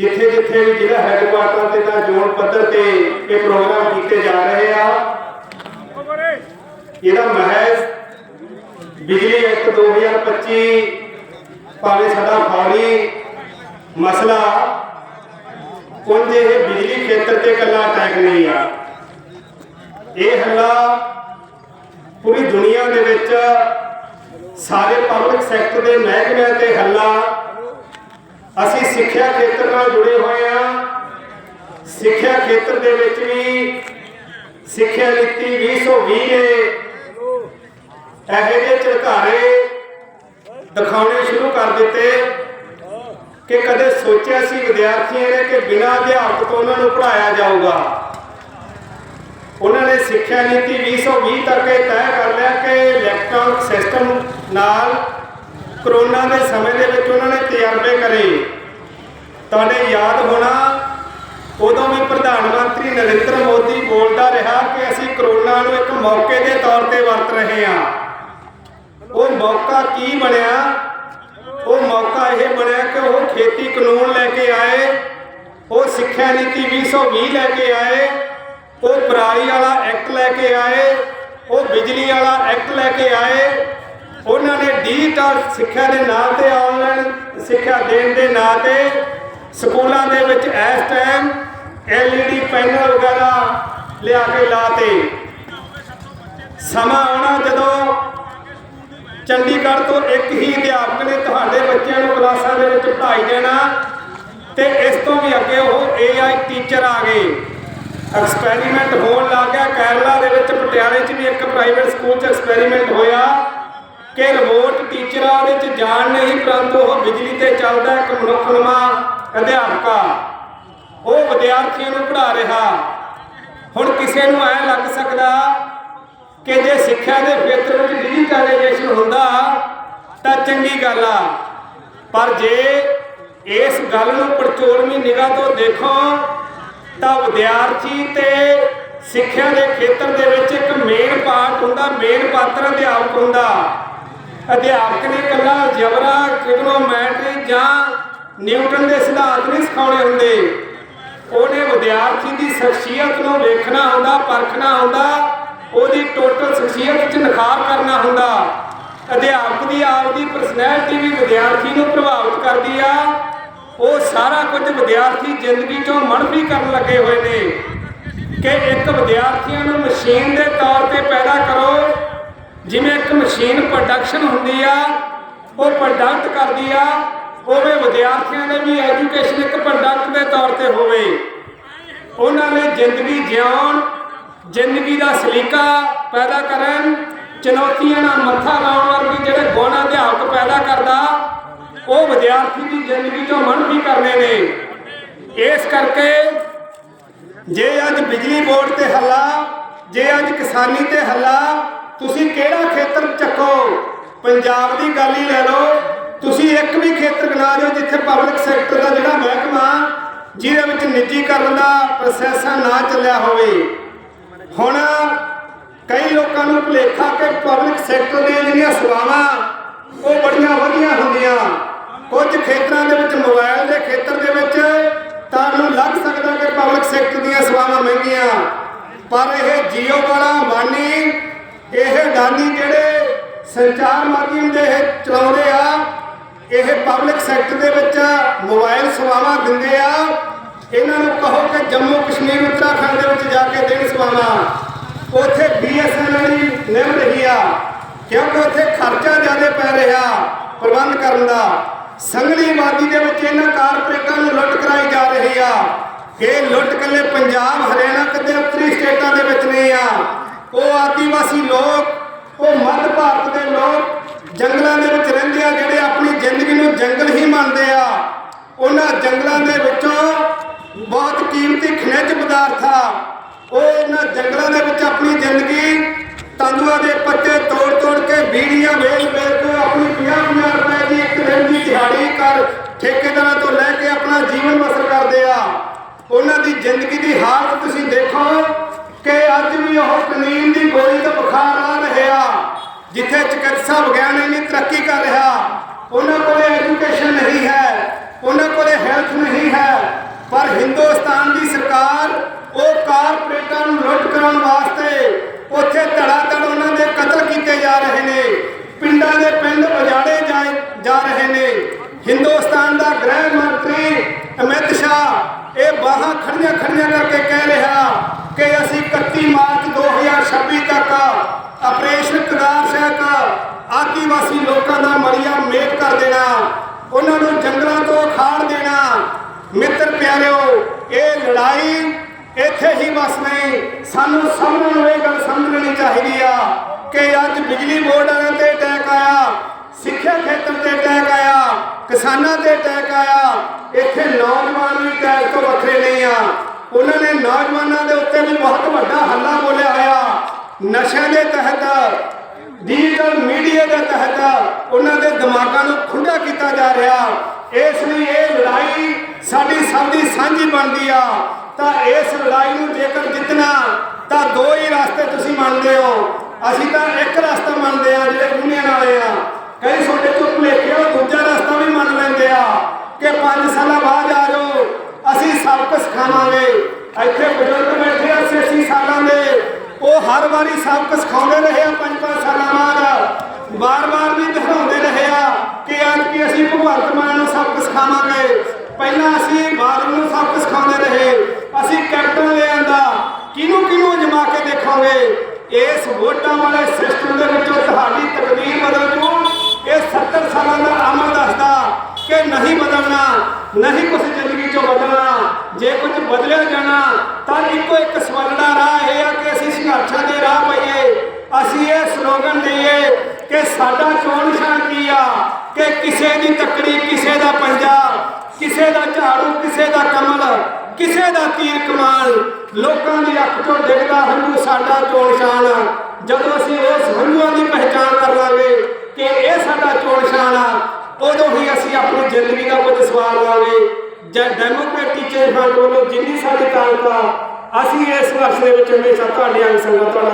ਜਿੱਥੇ ਜਿੱਥੇ ਵੀ ਜ਼ਿਲ੍ਹਾ ਹੈਡਕੁਆਟਰ ਤੇ ਤਾਂ ਜ਼ੋਨ ਪੱਧਰ ਤੇ ਇਹ ਪ੍ਰੋਗਰਾਮ ਕੀਤੇ ਜਾ ਰਹੇ ਆ, ਇਹਦਾ ਮਹਿਜ਼ ਬਿਜਲੀ ਐਕਟ 2025 ਭਾਵੇਂ ਸਾਡਾ ਫੌਰੀ ਮਸਲਾ, ਉਂਝ ਇਹ ਬਿਜਲੀ ਖੇਤਰ ਤੇ ਇਕੱਲਾ ਅਟੈਕ ਨਹੀਂ ਆ। ਇਹ ਹੱਲਾ ਪੂਰੀ ਦੁਨੀਆ ਦੇ ਵਿੱਚ ਸਾਰੇ ਪਬਲਿਕ ਸੈਕਟਰ ਦੇ ਮਹਿਕਮਿਆਂ ਤੇ ਹੱਲਾ ਅਸੀਂ ਸਿੱਖਿਆ ਖੇਤਰ ਨਾਲ ਜੁੜੇ ਹੋਏ ਆ ਸਿੱਖਿਆ ਖੇਤਰ ਦੇ ਵਿੱਚ ਵੀ ਸਿੱਖਿਆ ਨੀਤੀ 2020 ਨੇ। ਇਹੋ ਜਿਹੇ ਝਲਕਾਰੇ ਦਿਖਾਉਣੇ ਸ਼ੁਰੂ ਕਰ ਦਿੱਤੇ ਕਿ ਕਦੇ ਸੋਚਿਆ ਸੀ ਵਿਦਿਆਰਥੀਆਂ ਨੇ ਕਿ ਬਿਨਾਂ ਅਧਿਆਪਕ ਤੋਂ ਉਹਨਾਂ ਨੂੰ ਪੜਾਇਆ ਜਾਊਗਾ। ਉਹਨਾਂ ਨੇ ਸਿੱਖਿਆ ਨੀਤੀ 2020 ਤੱਕ ਇਹ ਤੈਅ ਕਰ ਲਿਆ ਕਿ ਇਲੈਕਟ੍ਰੋਨਿਕ ਸਿਸਟਮ ਨਾਲ ਕਰੋਨਾ ਦੇ ਸਮੇਂ ਦੇ ਵਿੱਚ ਉਹਨਾਂ ਨੇ ਤਜਰਬੇ ਕਰੇ। ਤੁਹਾਡੇ ਯਾਦ ਹੋਣਾ, ਉਦੋਂ ਵੀ ਪ੍ਰਧਾਨ ਮੰਤਰੀ ਨਰਿੰਦਰ ਮੋਦੀ ਬੋਲਦਾ ਰਿਹਾ ਕਿ ਅਸੀਂ ਕਰੋਨਾ ਨੂੰ ਇੱਕ ਮੌਕੇ ਦੇ ਤੌਰ ਤੇ ਵਰਤ ਰਹੇ ਹਾਂ। ਉਹ ਮੌਕਾ ਕੀ ਬਣਿਆ? ਉਹ ਮੌਕਾ ਇਹ ਬਣਿਆ ਕਿ ਉਹ ਖੇਤੀ ਕਾਨੂੰਨ ਲੈ ਕੇ ਆਏ, ਉਹ ਸਿੱਖਿਆ ਨੀਤੀ 2020 ਲੈ ਕੇ ਆਏ, ਉਹ ਪਰਾਲੀ ਵਾਲਾ ਐਕਟ ਲੈ ਕੇ ਆਏ, ਉਹ ਬਿਜਲੀ ਵਾਲਾ ਐਕਟ ਲੈ ਕੇ ਆਏ ਨੇ ਸਿੱਖਿਆ ਦੇ ਨਾਂ ਤੇ ਆਨਲਾਈਨ ਸਿੱਖਿਆ ਦੇਣ ਦੇ ਨਾਂ ਤੇ ਸਕੂਲਾਂ ਦੇ ਵਿੱਚ ਇਸ ਟਾਈਮ ਐਲਈਡੀ ਪੈਨਲ ਵਗੈਰਾ ਲਿਆ ਕੇ ਲਾਤੇ ਸਮਾਂ ਆਉਣਾ ਜਦੋਂ ਚੰਡੀਗੜ੍ਹ ਤੋਂ ਇੱਕ ਹੀ ਅਧਿਆਪਕ ਨੇ ਤੁਹਾਡੇ ਬੱਚਿਆਂ ਨੂੰ ਕਲਾਸਾਂ ਦੇ ਵਿੱਚ ਪੜ੍ਹਾਈ ਦੇਣਾ ਤੇ ਇਸ ਤੋਂ ਵੀ ਅੱਗੇ ਉਹ AI ਟੀਚਰ ਆ ਗਏ। ਐਕਸਪੈਰੀਮੈਂਟ ਹੋਣ ਲੱਗ ਗਿਆ। ਕੇਰਲਾ ਦੇ ਵਿੱਚ ਪਟਿਆਲੇ 'ਚ ਵੀ ਇੱਕ ਪ੍ਰਾਈਵੇਟ ਸਕੂਲ 'ਚ ਐਕਸਪੈਰੀਮੈਂਟ ਹੋਇਆ। ਕਿ ਰਿਮੋਟ ਟੀਚਰਾਂ ਆ ਉਹਦੇ 'ਚ ਜਾਣ ਨਹੀਂ, ਪਰੰਤੂ ਉਹ ਬਿਜਲੀ ਤੇ ਚੱਲਦਾ ਇੱਕ ਮਨੁੱਖ ਮਨੁੱਖਨੁਮਾ ਅਧਿਆਪਕਾ ਉਹ ਵਿਦਿਆਰਥੀਆਂ ਨੂੰ ਪੜ੍ਹਾ ਰਿਹਾ। ਹੁਣ ਕਿਸੇ ਨੂੰ ਐ ਲੱਗ ਸਕਦਾ ਕਿ ਜੇ ਸਿੱਖਿਆ ਦੇ ਖੇਤਰ ਵਿੱਚ ਡਿਜੀਟਲਾਈਜੇਸ਼ਨ ਹੁੰਦਾ, ਤਾਂ ਚੰਗੀ ਗੱਲ ਆ। ਪਰ ਜੇ ਇਸ ਗੱਲ ਨੂੰ ਪਰਚੋਲਵੀਂ ਨਿਗਾਹ ਤੋਂ ਦੇਖੋ, ਤਾਂ ਵਿਦਿਆਰਥੀ ਤੇ ਸਿੱਖਿਆ ਦੇ ਖੇਤਰ ਦੇ ਵਿੱਚ ਇੱਕ ਮੇਨ ਪਾਰਟ ਹੁੰਦਾ ਮੇਨ ਪਾਤਰ ਅਧਿਆਪਕ ਹੁੰਦਾ। ਅਧਿਆਪਕ ਨੇ ਇਕੱਲਾ ਜਬਰਾ, ਟ੍ਰਿਗਨੋਮੈਟਰੀ ਜਾਂ ਨਿਊਟਨ ਦੇ ਸਿਧਾਂਤ ਨਹੀਂ ਸਿਖਾਉਣੇ ਹੁੰਦੇ। ਉਹਨੇ ਵਿਦਿਆਰਥੀ ਦੀ ਸ਼ਖਸੀਅਤ ਨੂੰ ਵੇਖਣਾ ਹੁੰਦਾ, ਪਰਖਣਾ ਹੁੰਦਾ, ਉਹਦੀ ਟੋਟਲ ਸ਼ਖਸੀਅਤ ਵਿੱਚ ਨਿਖਾਰ ਕਰਨਾ ਹੁੰਦਾ। ਅਧਿਆਪਕ ਦੀ ਆਪਦੀ ਪਰਸਨੈਲਿਟੀ ਵੀ ਵਿਦਿਆਰਥੀ ਨੂੰ ਪ੍ਰਭਾਵਿਤ ਕਰਦੀ ਆ। ਉਹ ਸਾਰਾ ਕੁਝ ਵਿਦਿਆਰਥੀ ਜ਼ਿੰਦਗੀ ਚੋਂ ਮਨਫੀ ਕਰਨ ਲੱਗੇ ਹੋਏ ਨੇ। ਕਿ ਇੱਕ ਵਿਦਿਆਰਥੀਆਂ ਨੂੰ ਮਸ਼ੀਨ ਦੇ ਤੌਰ ਤੇ ਪੈਦਾ ਕਰੋ ਜਿਵੇਂ ਇੱਕ ਮਸ਼ੀਨ ਪ੍ਰੋਡਕਸ਼ਨ ਹੁੰਦੀ ਆ, ਉਹ ਪ੍ਰੋਡਕਟ ਕਰਦੀ ਆ, ਉਵੇਂ ਵਿਦਿਆਰਥੀਆਂ ਦੇ ਵੀ ਐਜੂਕੇਸ਼ਨ ਇੱਕ ਪ੍ਰੋਡਕਟ ਦੇ ਤੌਰ ਤੇ ਹੋਵੇ। ਉਹਨਾਂ ਨੇ ਜ਼ਿੰਦਗੀ ਜਿਉਣ, ਜ਼ਿੰਦਗੀ ਦਾ ਸਲੀਕਾ ਪੈਦਾ ਕਰਨ, ਚੁਣੌਤੀਆਂ ਨਾਲ ਮੱਥਾ ਲਾਉਣ ਵਰਗੇ ਜਿਹੜੇ ਗੁਣ ਅਧਿਆਪਕ ਪੈਦਾ ਕਰਦਾ, ਉਹ ਵਿਦਿਆਰਥੀ ਦੀ ਜ਼ਿੰਦਗੀ ਚੋਂ ਵੀ ਕਰਨੇ ਨੇ। ਇਸ ਕਰਕੇ ਜੇ ਅੱਜ ਬਿਜਲੀ ਬੋਰਡ ਤੇ ਹੱਲਾ, ਜੇ ਅੱਜ ਕਿਸਾਨੀ ਤੇ ਹੱਲਾ ਤੁਸੀਂ ਕਿਹੜਾ ਖੇਤਰ ਚੱਕੋ? ਪੰਜਾਬ ਦੀ ਗੱਲ ਹੀ ਲੈ ਲਓ। ਤੁਸੀਂ ਇੱਕ ਵੀ ਖੇਤਰ ਬਣਾ ਦਿਓ ਜਿੱਥੇ ਪਬਲਿਕ ਸੈਕਟਰ ਦਾ ਜਿਹੜਾ ਮਹਿਕਮਾ ਜਿਹਦੇ ਵਿੱਚ ਨਿੱਜੀਕਰਨ ਦਾ ਪ੍ਰੋਸੈਸ ਨਾ ਚੱਲਿਆ ਹੋਵੇ। ਹੁਣ ਕਈ ਲੋਕਾਂ ਨੂੰ ਭੁਲੇਖਾ ਕਿ ਪਬਲਿਕ ਸੈਕਟਰ ਦੀਆਂ ਜਿਹੜੀਆਂ ਸੇਵਾਵਾਂ ਉਹ ਬੜੀਆਂ ਵਧੀਆ ਹੁੰਦੀਆਂ। ਕੁਝ ਖੇਤਰਾਂ ਦੇ ਵਿੱਚ ਮੋਬਾਈਲ ਦੇ ਖੇਤਰ ਦੇ ਵਿੱਚ ਤੁਹਾਨੂੰ ਲੱਗ ਸਕਦਾ ਕਿ ਪਬਲਿਕ ਸੈਕਟਰ ਦੀਆਂ ਸੇਵਾਵਾਂ ਮਹਿੰਗੀਆਂ। ਪਰ ਇਹ ਜੀਓ ਵਾਲਾ ਮਾਨੀ ਇਹ ਡਾਨੀ ਜਿਹੜੇ ਸੰਚਾਰ ਮਾਧਿਅਮ ਦੇ ਚਲਾਉਂਦੇ ਆ, ਇਹ ਪਬਲਿਕ ਸੈਕਟਰ ਦੇ ਵਿੱਚ ਮੋਬਾਈਲ ਸੇਵਾਵਾਂ ਦਿੰਦੇ ਆ। ਇਹਨਾਂ ਨੂੰ ਕਹੋ ਕਿ ਜੰਮੂ ਕਸ਼ਮੀਰ, ਉੱਤਰਾਖੰਡ ਦੇ ਵਿੱਚ ਜਾ ਕੇ ਦੇਣ ਸੇਵਾਵਾਂ। ਉੱਥੇ ਬੀਐਸਐਨਐਲ ਦੀ ਨਿਭ ਰਹੀ ਆ, ਕਿਉਂਕਿ ਉੱਥੇ ਖਰਚਾ ਜ਼ਿਆਦਾ ਪੈ ਰਿਹਾ ਪ੍ਰਬੰਧ ਕਰਨ ਦਾ। ਸੰਗਲੀ ਆਬਾਦੀ ਦੇ ਵਿੱਚ ਇਹਨਾਂ ਕਾਰਪੋਰੇਟਾਂ ਨੂੰ ਲੁੱਟ ਕਰਾਈ ਜਾ ਰਹੀ ਆ। ਇਹ ਲੁੱਟ ਕੱਲੇ ਪੰਜਾਬ, ਹਰਿਆਣਾ ਕਿਤੇ ਉੱਤਰੀ ਸਟੇਟਾਂ ਦੇ ਵਿੱਚ ਨਹੀਂ ਆ। ਆਦੀਵਾਸੀ ਲੋਕ, ਉਹ ਮੱਧ ਭਾਰਤ ਦੇ ਲੋਕ, ਜੰਗਲਾਂ ਦੇ ਵਿੱਚ ਰਹਿੰਦੇ ਆ, ਜਿਹੜੇ ਆਪਣੀ ਜ਼ਿੰਦਗੀ ਨੂੰ ਜੰਗਲ ਹੀ ਮੰਨਦੇ ਆ। ਉਹਨਾਂ ਜੰਗਲਾਂ ਦੇ ਵਿੱਚੋਂ ਬਹੁਤ ਕੀਮਤੀ ਖਣਿਜ ਪਦਾਰਥ ਆ ਉਹ ਇਹਨਾਂ ਜੰਗਲਾਂ ਦੇ ਕਨੀਮ ਦੀ ਗੋਲੀ ਤੋਂ ਬੁਖਾਰ ਆ ਰਿਹਾ। ਜਿੱਥੇ ਚਿਕਿਤਸਾ ਵਿਗਿਆਨੀ ਨੇ ਤਰੱਕੀ ਕਰ ਰਿਹਾ, ਉਹਨਾਂ ਕੋਲੇ ਐਜੂਕੇਸ਼ਨ ਨਹੀਂ ਹੈ, ਉਹਨਾਂ ਕੋਲੇ ਹੈਲਥ ਨਹੀਂ ਹੈ। ਪਰ ਹਿੰਦੁਸਤਾਨ ਦੀ ਸਰਕਾਰ ਉਹ ਕਾਰਪੋਰੇਟਾਂ ਨੂੰ ਲੁੱਟ ਕਰਾਉਣ ਵਾਸਤੇ ਉੱਥੇ ਧੜਾ ਧੜ ਉਹਨਾਂ ਦੇ ਕਤਲ ਕੀਤੇ ਜਾ ਰਹੇ ਨੇ। ਪਿੰਡਾਂ ਦੇ ਪਿੰਡ ਉਜਾੜੇ ਜਾ ਰਹੇ ਨੇ। ਹਿੰਦੁਸਤਾਨ ਦਾ ਗ੍ਰਹਿ ਮੰਤਰੀ ਅਮਿਤ ਸ਼ਾਹ ਇਹ ਬਾਹਾਂ ਖੜੀਆਂ ਖੜੀਆਂ ਕਰਕੇ ਕਹਿ ਰਿਹਾ ਕਿ ਅਸੀਂ 31 ਮਾਰਚ 2026 ਤੱਕ ਆਪਰੇਸ਼ਨ ਕਦਾਰ ਸ਼ਹਿਕ ਆਦੀਵਾਸੀ ਲੋਕਾਂ ਦਾ ਮਰੀਆ ਮੇਟ ਕਰ ਦੇਣਾ, ਉਹਨਾਂ ਨੂੰ ਜੰਗਲਾਂ ਤੋਂ ਖਾੜ ਦੇਣਾ। ਮਿੱਤਰ ਪਿਆਰਿਓ, ਇਹ ਲੜਾਈ ਇੱਥੇ ਹੀ ਬਸ ਨਹੀਂ, ਸਾਨੂੰ ਸਭ ਨੂੰ ਇਹ ਗੱਲ ਸਮਝਣੀ ਚਾਹੀਦੀ ਆ ਕਿ ਅੱਜ ਬਿਜਲੀ ਬੋਰਡ ਵਾਲਿਆਂ ਤੇ ਅਟੈਕ ਆਇਆ, ਸਿੱਖਿਆ ਖੇਤਰ ਤੇ ਅਟੈਕ ਆਇਆ, ਕਿਸਾਨਾਂ ਤੇ ਅਟੈਕ ਆਇਆ, ਇੱਥੇ ਨੌਜਵਾਨ ਵੀ ਅਟੈਕ ਤੋਂ ਵੱਖਰੇ ਨਹੀਂ ਆ। ਉਹਨਾਂ ਨੇ ਨੌਜਵਾਨਾਂ ਦੇ ਉੱਤੇ ਵੀ ਬਹੁਤ ਵੱਡਾ ਹੱਲਾ ਬੋਲਿਆ ਹੋਇਆ। ਨਸ਼ਿਆਂ ਦੇ ਤਹਿਤ ਡਿਜੀਟਲ ਮੀਡੀਆ ਦੇ ਤਹਿਤ ਉਹਨਾਂ ਦੇ ਦਿਮਾਗਾਂ ਨੂੰ ਖੁੱਲਾ ਕੀਤਾ ਜਾ ਰਿਹਾ। ਇਸ ਲਈ ਇਹ ਲੜਾਈ ਸਾਡੀ ਸਭ ਦੀ ਸਾਂਝੀ ਬਣਦੀ ਆ। ਤਾਂ ਇਸ ਲੜਾਈ ਨੂੰ ਜੇਕਰ ਜਿੱਤਣਾ, ਤਾਂ ਦੋ ਹੀ ਰਸਤੇ ਤੁਸੀਂ ਮੰਨਦੇ ਹੋ। ਅਸੀਂ ਤਾਂ ਇੱਕ ਰਸਤਾ ਮੰਨਦੇ ਆ, ਜਿਹੜੇ ਯੂਨੀਅਨ ਵਾਲੇ ਆ। ਕਈ ਛੋਟੇ ਤੋਂ ਭੁਲੇਖੇ ਹੋ ਦੂਜਾ ਰਸਤਾ ਵੀ ਮੰਨ ਲੈਂਦੇ ਆ ਕਿ 5 ਸਾਲਾਂ ਬਾਅਦ ਆ ਜਾਓ ਅਸੀਂ ਸਬਕ ਸਿਖਾਵਾਂਗੇ ਇੱਥੇ ਬਜ਼ੁਰਗ ਬੈਠੇ ਆ 80 ਸਾਲਾਂ ਦੇ। ਉਹ ਹਰ ਵਾਰੀ ਸਬਕ ਸਿਖਾਉਂਦੇ ਰਹੇ ਆ 5-5 ਸਾਲਾਂ ਬਾਅਦ। ਬਾਰ-ਬਾਰ ਵੀ ਦਿਖਾਉਂਦੇ ਰਹੇ ਆ ਕਿ ਅੱਜ ਕੀ ਅਸੀਂ ਭਗਵੰਤ ਮਾਨ ਨੂੰ ਸਬਕ ਸਿਖਾਵਾਂਗੇ। ਪਹਿਲਾਂ ਅਸੀਂ ਬਾਦਲ ਨੂੰ ਸਬਕ ਸਿਖਾਉਂਦੇ ਰਹੇ। ਅਸੀਂ ਕੈਪਟਨ ਲਿਆਂਦਾ ਕਿਹਨੂੰ ਕਿਹਨੂੰ ਅਜਮਾ ਕੇ ਦੇਖਾਂਗੇ? ਇਸ ਵੋਟਾਂ ਵਾਲੇ ਸਿਸਟਮ ਦੇ ਵਿੱਚੋਂ ਤੁਹਾਡੀ ਤਕਦੀਰ ਬਦਲ ਜੂ। ਇਹ 70 ਸਾਲਾਂ ਦਾ ਅਮਲ ਦੱਸਦਾ ਕਿ ਨਹੀਂ ਬਦਲਣਾ, ਨਹੀਂ ਕੁਝ ਜ਼ਿੰਦਗੀ ਚੋਂ ਬਦਲਣਾ। ਜੇ ਕੁਝ ਬਦਲਿਆ ਜਾਣਾ, ਤਾਂ ਇੱਕੋ ਇੱਕ ਸਵਰਨਾ ਰਾਹ ਇਹ ਆ ਕਿ ਅਸੀਂ ਸੰਘਰਸ਼ਾਂ ਦੇ ਰਾਹ ਪਈਏ। ਅਸੀਂ ਇਹ ਸਲੋਗਨ ਦਈਏ ਕਿ ਸਾਡਾ ਚੋਣ ਨਿਸ਼ਾਨ ਕੀ ਆ? ਕਿ ਕਿਸੇ ਦੀ ਤੱਕੜੀ, ਕਿਸੇ ਦਾ ਪੰਜਾ, ਕਿਸੇ ਦਾ ਝਾੜੂ, ਕਿਸੇ ਦਾ ਕਮਲ, ਕਿਸੇ ਦਾ ਤੀਰ ਕਮਾਲ? ਲੋਕਾਂ ਦੀ ਅੱਖ ਤੋਂ ਡਿੱਗਦਾ ਹੰਝੂ ਸਾਡਾ ਚੋਣ ਨਿਸ਼ਾਨ। ਆ। ਜਦੋਂ ਅਸੀਂ ਉਸ ਹੰਝੂਆਂ ਦੀ ਪਹਿਚਾਣ ਕਰ ਲਾਂਗੇ ਕਿ ਇਹ ਸਾਡਾ ਚੋਣ ਨਿਸ਼ਾਨ ਆ, ਉਦੋਂ ਹੀ ਅਸੀਂ ਆਪਣੀ ਜ਼ਿੰਦਗੀ ਦਾ ਕੁਝ ਸਵਾਲ ਲਾਂਗੇ। ਜਾਂ ਡੈਮੋਕ੍ਰੈਟਿਕ ਚੇਂਜ ਫਰੰਟ ਵੱਲੋਂ ਜਿੰਨੀ ਸਾਡੀ ਤਾਕਤ ਆ, ਅਸੀਂ ਇਸ ਵਰਸ਼ ਦੇ ਵਿੱਚ ਹਮੇਸ਼ਾ ਤੁਹਾਡੇ ਅੰਗ ਸੰਗਤ ਤੁਹਾਡਾ